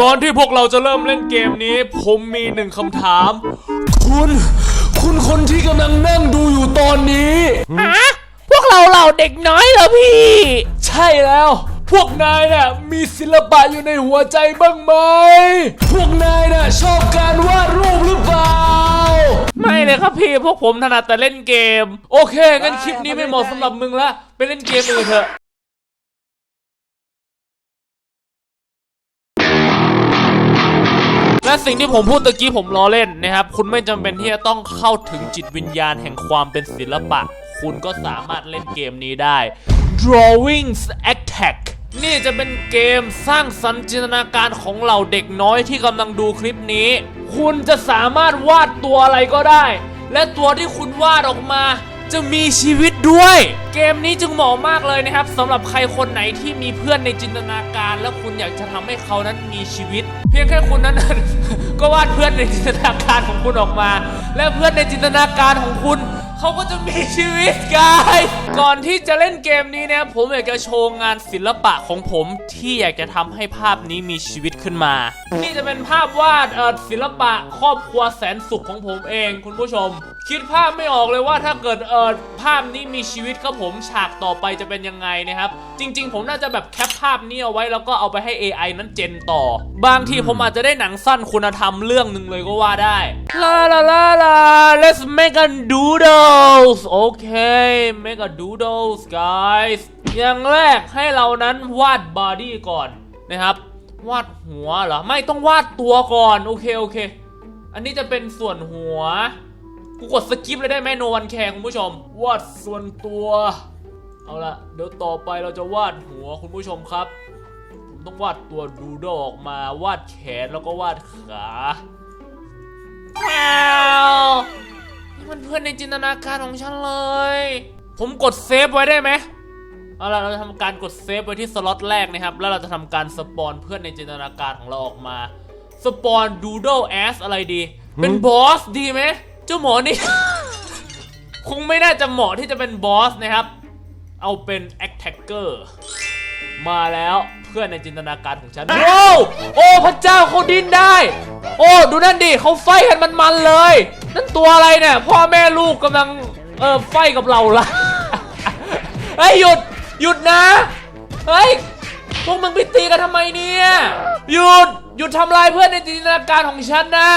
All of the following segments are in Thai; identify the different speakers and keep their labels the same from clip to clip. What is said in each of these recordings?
Speaker 1: ก่อนที่พวกเราจะเริ่มเล่นเกมนี้ ผมมีหนึ่งคำถาม คุณ คุณคนที่กำลังนั่งดูอยู่ตอนนี้
Speaker 2: ฮะพวกเราเหล่าเด็กน้อยเหรอพี่
Speaker 1: ใช่แล้ว พวกนายน่ะมีศิลปะอยู่ในหัวใจบ้างไหม พวกนายน่ะชอบการวาดรูปหรือเปล่า
Speaker 2: ไม่เลยครับพี่พวกผมถนัดแต่เล่นเกม
Speaker 1: โอเคงั้นคลิปนี้ไม่เหมาะสำหรับมึงละไปเล่นเกมอื่นเถอะ และสิ่งที่ผมพูดตะกี้ผมล้อเล่นนะครับ คุณไม่จำเป็นที่จะต้องเข้าถึงจิตวิญญาณแห่งความเป็นศิลปะ คุณก็สามารถเล่นเกมนี้ได้ Drawings Attack นี่จะเป็นเกมสร้างสรรค์จินตนาการของเหล่าเด็กน้อยที่กำลังดูคลิปนี้ คุณจะสามารถวาดตัวอะไรก็ได้ และตัวที่คุณวาดออกมา จะมีชีวิตด้วย เกมนี้จึงเหมาะมากเลยนะครับสำหรับใครคนไหนที่มีเพื่อนในจินตนาการ และคุณอยากจะทำให้เขานั้นมีชีวิต เพียงแค่คุณนั้น ก็วาดเพื่อนในจินตนาการของคุณออกมา และเพื่อนในจินตนาการของคุณเขาก็จะมีชีวิตกายก่อนที่จะเล่นเกมนี้นะผมอยากจะโชว์งานศิลปะของผมที่อยากจะทำให้ภาพนี้มีชีวิตขึ้นมา นี่จะเป็นภาพวาดศิลปะครอบครัวแสนสุขของผมเองคุณผู้ชม คิดภาพไม่ออกเลยว่าถ้าเกิดเออภาพนี้มีชีวิตครับผมฉากต่อไปจะเป็นยังไงนะครับ จริง ๆ ผมน่าจะแบบแคปภาพนี้เอาไว้แล้วก็เอาไปให้ AI นั้นเจนต่อ บางทีผมอาจจะได้หนังสั้นคุณธรรมเรื่องหนึ่งเลยก็ว่าได้ลาลาลาลา let's make a doodles โอเค make a doodles guys อย่างแรกให้เรานั้นวาดบอดี้ก่อนนะครับ วาดหัวเหรอ ไม่ต้องวาดตัวก่อน โอเคโอเค อันนี้จะเป็นส่วนหัว กูกดสกิปเลยได้ไหมโนวันแคร์คุณผู้ชม วาดส่วนตัว เอาละเดี๋ยวต่อไปเราจะวาดหัวคุณผู้ชมครับผมต้องวาดตัวดูโดออกมาวาดแขนแล้วก็วาดขาว้าวนี่มันเพื่อนในจินตนาการของฉันเลย ผมกดเซฟไว้ได้ไหมเอาล่ะเราจะทำการกดเซฟไว้ที่สล็อตแรกนะครับ แล้วเราจะทำการสปอนเพื่อนในจินตนาการของเราออกมา สปอนดูโดแอสอะไรดี เป็นบอสดีไหม เจ้าหมอนี่ คงไม่น่าจะเหมาะที่จะเป็นบอสนะครับ เอาเป็นแอคแท็กเกอร์มาแล้วเพื่อนในจินตนาการของฉัน โอ้โอ้พระเจ้าเขาดิ้นได้ โอ้ดูนั่นดิเขาไฟกันมันๆเลย นั่นตัวอะไรเนี่ย พ่อแม่ลูกกำลังเออไฟกับเราละเฮ้ยหยุดหยุดนะ เฮ้ยพวกมึงไปตีกันทำไมเนี่ย หยุดหยุดทำลายเพื่อนในจินตนาการของฉันนะ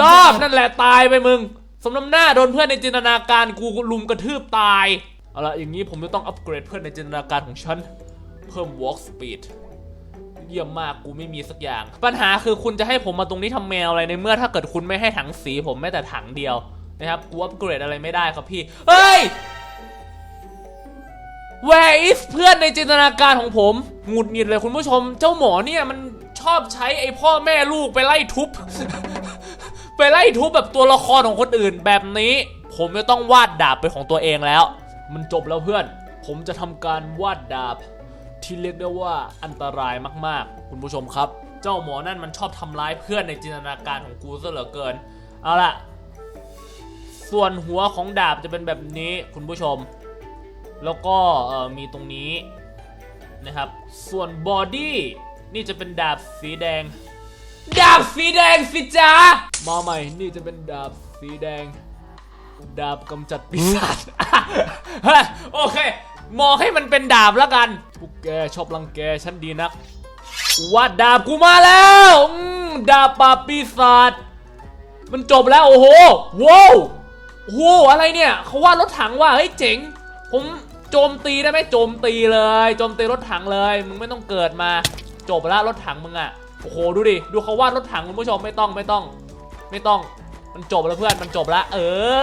Speaker 1: stop นั่นแหละตายไปมึง สมน้ำหน้าโดนเพื่อนในจินตนาการกูลุมกระทืบตาย เอาละอย่างนี้ผมจะต้องอัปเกรดเพื่อนในจินตนาการของฉัน เพิ่ม walk speed เยี่ยมมากกูไม่มีสักอย่าง ปัญหาคือคุณจะให้ผมมาตรงนี้ทำแมวอะไรในเมื่อถ้าเกิดคุณไม่ให้ถังสีผมแม้แต่ถังเดียวนะครับ กูอัปเกรดอะไรไม่ได้ครับพี่ เฮ้ย Where is เพื่อนในจินตนาการของผมหงุดหงิดเลยคุณผู้ชม เจ้าหมอเนี่ยมันชอบใช้ไอพ่อแม่ลูกไปไล่ทุบ ไปไล่ทุบแบบตัวละครของคนอื่นแบบนี้ ผมจะต้องวาดดาบเป็นของตัวเองแล้ว มันจบแล้วเพื่อน ผมจะทำการวาดดาบ ที่เรียกได้ว่าอันตรายมากๆ คุณผู้ชมครับ เจ้าหมอนั่นมันชอบทำร้ายเพื่อนในจินตนาการของกูซะเหลือเกิน เอาล่ะ ส่วนหัวของดาบจะเป็นแบบนี้คุณผู้ชม แล้วก็มีตรงนี้นะครับ ส่วนบอดี้นี่จะเป็นดาบสีแดง ดาบสีแดงสิจ้ามาใหม่นี่จะเป็นดาบสีแดง ดาบกำจัดปีศาจเฮ้ยโอเค มองให้มันเป็นดาบแล้วกันพวกแกชอบรังแกฉันดีนักว่าดาบกูมาแล้วดาบปราบปีศาจมันจบแล้วโอ้โหว้าวโอ้โหอะไรเนี่ยเขาว่ารถถังว่ะเฮ้ยเจ๋ง ผมโจมตีได้ไหมโจมตีเลย โจมตีรถถังเลย มึงไม่ต้องเกิดมา จบแล้วรถถังมึงอะ โอ้โหดูดิ ดูเขาวาดรถถังคุณผู้ชมไม่ต้องไม่ต้อง ไม่ต้องมันจบแล้วเพื่อนมันจบแล้ว เอ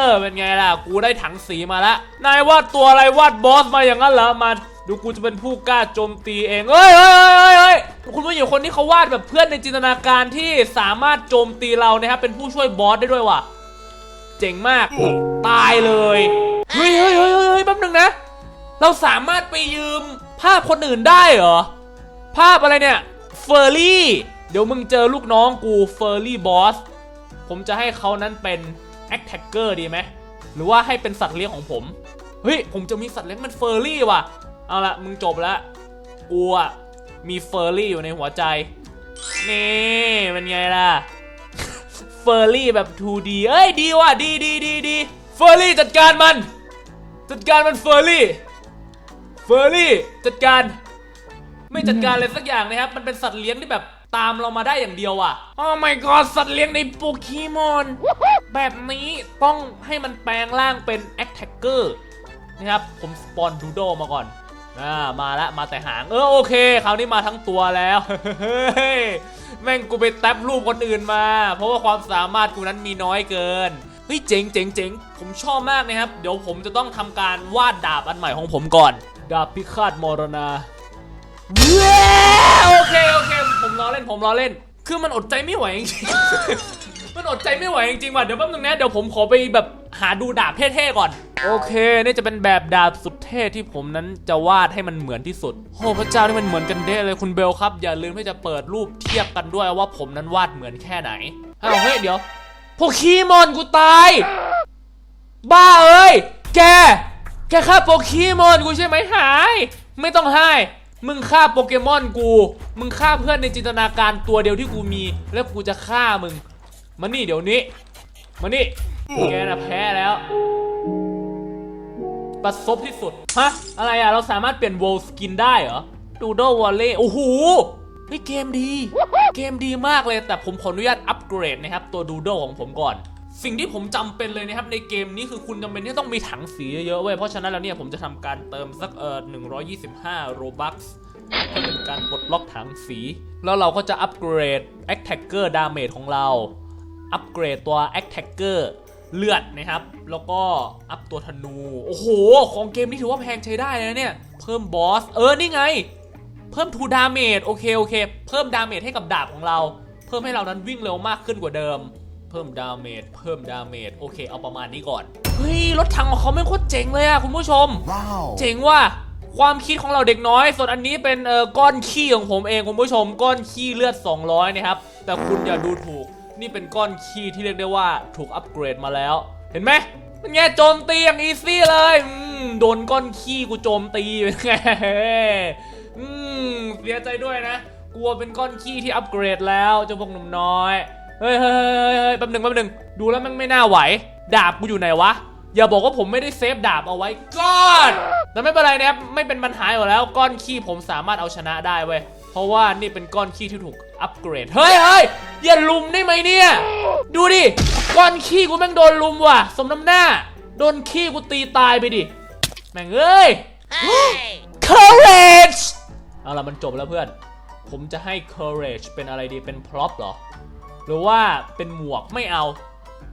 Speaker 1: อ เป็นไงล่ะ กูได้ถังสีมาแล้วนายวาดตัวอะไรวาดบอสมาอย่างนั้นเหรอมาดูกูจะเป็นผู้กล้าโจมตีเองเฮ้ยเฮ้ยเฮ้ยเฮ้ยคุณผู้หญิงคนนี้เขาวาดแบบเพื่อนในจินตนาการที่สามารถโจมตีเรานะครับเป็นผู้ช่วยบอสได้ด้วยว่ะเจ๋งมาก ตายเลยเฮ้ยเฮ้ยเฮ้ยเฮ้ยเฮ้ยแป๊บนึงนะ เราสามารถไปยืมภาพคนอื่นได้เหรอภาพอะไรเนี่ย เฟอร์รี่ เดี๋ยวมึงเจอลูกน้องกูเฟอร์รี่บอส ผมจะให้เขานั้นเป็นแอคแท็กเกอร์ดีไหม หรือว่าให้เป็นสัตว์เลี้ยงของผม เฮ้ย ผมจะมีสัตว์เลี้ยงเป็นเฟอร์รี่ว่ะ เอาละมึงจบแล้วกูอะมีเฟอร์รี่อยู่ในหัวใจ นี่เป็นไงล่ะ เฟอร์รี่แบบ 2D เอ้ยดีว่ะดีดีดีดีเฟอร์รี่จัดการมัน จัดการมันเฟอร์รี่ เฟอร์รี่จัดการ ไม่จัดการเลยสักอย่างนะครับ มันเป็นสัตว์เลี้ยงที่แบบตามเรามาได้อย่างเดียวอะโอ้ my god สัตว์เลี้ยงในโปเกมอน แบบนี้ต้องให้มันแปลงร่างเป็นแอคแท็กเกอร์นะครับ ผมสปอนดูโดมาก่อนอ่ามาละมาแต่หาง เออโอเค คราวนี้มาทั้งตัวแล้ว เฮ้ย แม่งกูไปแท็บรูปคนอื่นมา เพราะว่าความสามารถกูนั้นมีน้อยเกิน เฮ้ยเจ๋งเจ๋งเจ๋งผมชอบมากนะครับ เดี๋ยวผมจะต้องทำการวาดดาบอันใหม่ของผมก่อน ดาบพิฆาตมรณา เย้โอเคโอเค ผมล้อเล่นผมล้อเล่น คือมันอดใจไม่ไหวจริงๆ มันอดใจไม่ไหวจริงๆว่ะเดี๋ยวแป๊บนึงนะเดี๋ยวผมขอไปแบบหาดูดาบเท่ๆก่อน โอเค นี่จะเป็นแบบดาบสุดเท่ที่ผมนั้นจะวาดให้มันเหมือนที่สุดโอ้พระเจ้านี่มันเหมือนกันเด้เลยคุณเบลครับ อย่าลืมที่จะเปิดรูปเทียบกันด้วยว่าผมนั้นวาดเหมือนแค่ไหนอ้าวเฮ้ยเดี๋ยวโพคีมอนกูตาย บ้าเอ้ยแก แกฆ่าโปเกมอนกูใช่ไหมหาย ไม่ต้องให้ มึงฆ่าโปเกมอนกู มึงฆ่าเพื่อนในจินตนาการตัวเดียวที่กูมี แล้วกูจะฆ่ามึง มานี่เดี๋ยวนี้ มานี่ แกน่ะแพ้แล้ว ประสบที่สุด ฮะ อะไรอะ เราสามารถเปลี่ยนโวลสกินได้เหรอ ดูโดวอลเล่ โอ้โหเฮ้ยเกมดี เกมดีมากเลย แต่ผมขออนุญาตอัปเกรดนะครับ ตัวดูโดของผมก่อน สิ่งที่ผมจำเป็นเลยนะครับในเกมนี้คือคุณจำเป็นที่ต้องมีถังสีเยอะเว้ยเพราะฉะนั้นแล้วเนี่ยผมจะทำการเติมสักเออ125โรบัคเพื่อเป็นการปลดล็อกถังสี แล้วเราก็จะอัปเกรด Attacker Damage ของเรา อัปเกรดตัว Attacker เลือดนะครับ แล้วก็อัพตัวธนู โอ้โห ของเกมนี้ถือว่าแพงใช้ได้เลยนะเนี่ย เพิ่มบอส เออ นี่ไง เพิ่ม2ดาเมจ โอเค โอเค เพิ่มดาเมจให้กับดาบของเรา เพิ่มให้เรานั้นวิ่งเร็วมากขึ้นกว่าเดิม เพิ่มดาเมจเพิ่มดาเมจโอเคเอาประมาณนี้ก่อน เฮ้ย รถถังของเขาไม่งโคตรเจ๋งเลยอะคุณผู้ชม
Speaker 3: Wow.
Speaker 1: เจ๋งว่ะความคิดของเราเด็กน้อย ส่วนอันนี้เป็นเอ่อก้อนขี้ของผมเองคุณผู้ชม ก้อนขี้เลือด 200 นะครับ แต่คุณอย่าดูถูก นี่เป็นก้อนขี้ที่เรียกได้ว่าถูกอัปเกรดมาแล้ว เห็นไหมมันไงโจมตีอย่างอีซี่เลยอืมโดนก้อนขี้กูโจมตีเป็นไงอืมเสียใจด้วยนะ กลัวเป็นก้อนขี้ที่อัปเกรดแล้วเจ้าพวกหนุ่มน้อย เฮ้ยเฮ้ยเฮ้ยแป๊บหนึ่งแป๊บหนึ่งดูแล้วมันไม่น่าไหว ดาบกูอยู่ไหนวะ อย่าบอกว่าผมไม่ได้เซฟดาบเอาไว้ก้อนแต่ไม่เป็นไรนะครับ ไม่เป็นปัญหาอยู่แล้ว ก้อนขี้ผมสามารถเอาชนะได้เว้ย เพราะว่านี่เป็นก้อนขี้ที่ถูกอัปเกรด เฮ้ยเฮ้ยอย่าลุมได้ไหมเนี่ย ดูดิ ก้อนขี้กูแม่งโดนลุมว่ะ สมน้ำหน้า โดนขี้กูตีตายไปดิ แม่งเอ้ย courage เอาละมันจบแล้วเพื่อน ผมจะให้ courage เป็นอะไรดี เป็น prop เหรอ หรือว่าเป็นหมวกไม่เอา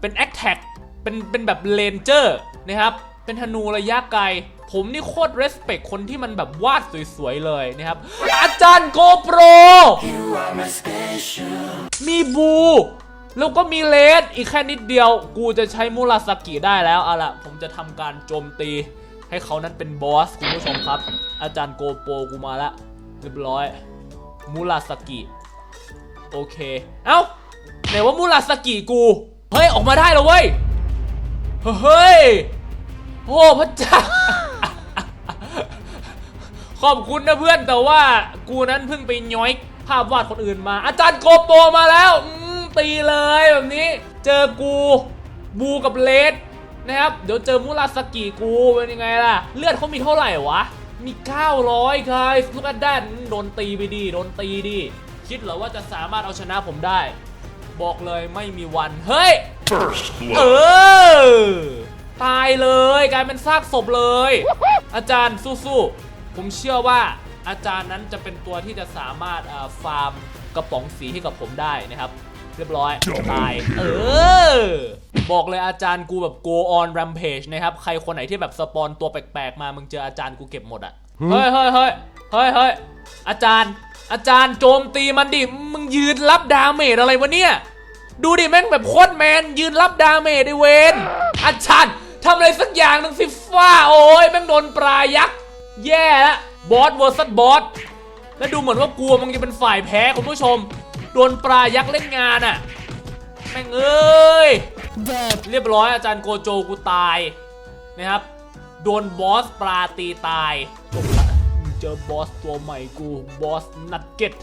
Speaker 1: เป็น attack เป็นเป็นแบบเลนเจอร์นะครับ เป็นธนูระยะไกล ผมนี่โคตร respect คนที่มันแบบวาดสวยๆเลยนะครับ อาจารย์โกโปร มีบู แล้วก็มีเลสอีกแค่นิดเดียว กูจะใช้มูราสกิได้แล้วเอาล่ะผมจะทำการโจมตีให้เขานั้นเป็นบอสคุณผู้ชมครับ อาจารย์โกโปรกูมาล้วเรียบร้อยมูราสกิ โอเค เอ้า ไหนว่ามูราสกิกู เฮ้ย ออกมาได้แล้วเว้ย เฮ้ย โอ้พระเจ้า ขอบคุณนะเพื่อนแต่ว่ากูนั้นเพิ่งไปย้อยภาพวาดคนอื่นมา อาจารย์โกโปรมาแล้วตีเลยแบบนี้ เจอกูบูกับเลสนะครับ เดี๋ยวเจอมูราสกิกูเป็นยังไงล่ะ เลือดเขามีเท่าไหร่วะ มี 900 guys look at that อืมโดนตีไปดี โดนตีดิคิดเหรอว่าจะสามารถเอาชนะผมได้ บอกเลยไม่มีวัน เฮ้ย
Speaker 3: First
Speaker 1: เอ
Speaker 3: blood.
Speaker 1: อตายเลยกลายเป็นซากศพเลย อาจารย์สู้ๆ ผมเชื่อว่าอาจารย์นั้นจะเป็นตัวที่จะสามารถอ่าฟาร์มกระป๋องสีให้กับผมได้นะครับ เรียบร้อย ตาย เออ บอกเลยอาจารย์กูแบบ go on rampage นะครับ ใครคนไหนที่แบบสปอนตัวแปลกๆ มา มึงเจออาจารย์กูเก็บหมดอะเฮ้ยเฮ้ยเฮ้ยเฮ้ยเฮ้ยอาจารย์ อาจารย์โจมตีมันดิ มึงยืนรับดาเมจอะไรวะเนี่ย ดูดิแม่งแบบโคตรแมน ยืนรับดาเมจไอเวนอาจารย์ทำอะไรสักอย่างหนึงสิฟ้าโอ้ยแม่งโดนปลายักษ์แย่ละบอสเวอร์ซัสบอสแล้วดูเหมือนว่ากลัวมึงจะเป็นฝ่ายแพ้คุณผู้ชม โดนปลายักษ์เล่นงานอะแม่งเอ้ยเรียบร้อยอาจารย์โกโจกูตายนะครับ โดนบอสปลาตีตาย เจอบอสตัวใหม่กูบอสนัดเก็ต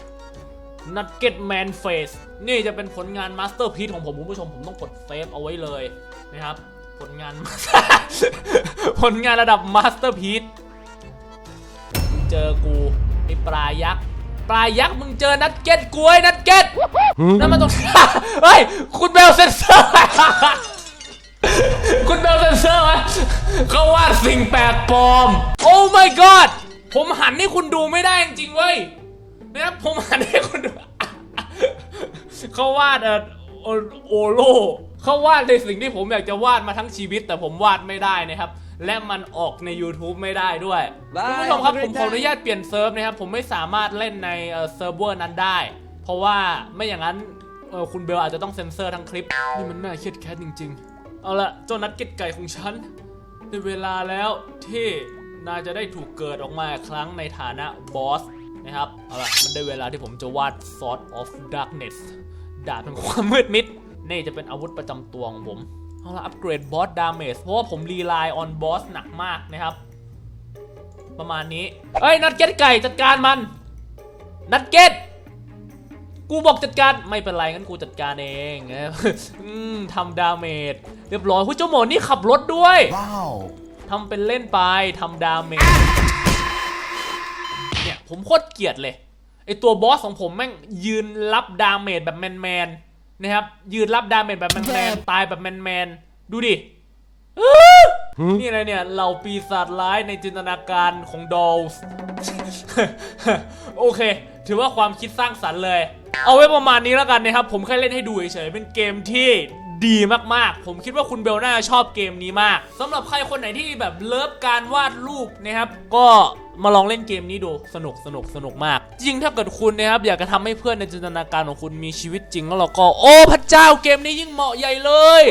Speaker 1: Nugget Man Face นี่จะเป็นผลงานมาสเตอร์พี e ของผมคุณผู้ชมผมต้องกดเซฟเอาไว้เลยนะครับ ผลงาน ผลงานระดับมาสเตอร์พี e เจอกูไอปลายักษ์ปลายักษ์มึงเจอนัดเก็ตกูไอ้นัดเก็ตนั่นมันตรงเฮ้ยคุณเบลเซนเซอร์คุณเบลเซนเซอร์วะเขาวาดสิ่งแปลกปลอม โอ้ my god ผมหันให้คุณดูไม่ได้จริงๆเว้ยนะครับผมหันให้คุณดูเขาวาดเออโอโอโลเขาวาดในสิ่งที่ผมอยากจะวาดมาทั้งชีวิต แต่ผมวาดไม่ได้นะครับ และมันออกใน YouTube ไม่ได้ด้วย
Speaker 3: Bye
Speaker 1: คุณผู้ชมครับ
Speaker 3: Have a
Speaker 1: ผ
Speaker 3: great
Speaker 1: มขออนุญาตเปลี่ยนเซิร์ฟนะครับ ผมไม่สามารถเล่นในเอ่อเซิร์ฟเวอร์นั้นได้ เพราะว่าไม่อย่างนั้นเออคุณเบลอาจจะต้องเซ็นเซอร์ทั้งคลิป นี่มันน่าเครียดแค้นจริง ๆ เอาละเจ้านัดเก็ตไก่ของฉันได้เวลาแล้วที่ น่าจะได้ถูกเกิดออกมาครั้งในฐานะบอสนะครับ เอาล่ะ มันได้เวลาที่ผมจะวาด Sword of Darkness ดาบแห่งความมืดมิด นี่จะเป็นอาวุธประจำตัวของผม เอาล่ะ อัปเกรดบอสดาเมจเพราะว่าผมรีไลน์ออนบอสหนักมากนะครับ ประมาณนี้ เอ้ย นัดเก็ตไก่จัดการมัน นัดเก็ตกูบอกจัดการไม่เป็นไรงั้นกูจัดการเองทำดาเมจเรียบร้อยคุณเจ้าหมอนี่ขับรถด้วย
Speaker 3: Wow.
Speaker 1: ทำเป็นเล่นไปทำดาเมจเนี่ยผมโคตรเกลียดเลยไอตัวบอสของผมแม่งยืนรับดาเมจแบบแมนๆนะครับ ยืนรับดาเมจแบบแมนๆตายแบบแมนๆดูดิอื้อนี่อะไรเนี่ยเหล่าปีศาจร้ายในจินตนาการของดอลส์โอเค ถือว่าความคิดสร้างสรรค์เลย เอาไว้ประมาณนี้แล้วกันนะครับ ผมแค่เล่นให้ดูเฉยๆเป็นเกมที่ ดีมากๆ ผมคิดว่าคุณเบลน่าจะชอบเกมนี้มากสำหรับใครคนไหนที่แบบเลิฟการวาดรูปนะครับ ก็มาลองเล่นเกมนี้ดูสนุกสนุกสนุกมาก จริงถ้าเกิดคุณนะครับอยากจะทำให้เพื่อนในจินตนาการของคุณมีชีวิตจริงแล้วเราก็ โอ้พระเจ้าเกมนี้ยิ่งเหมาะใหญ่เลย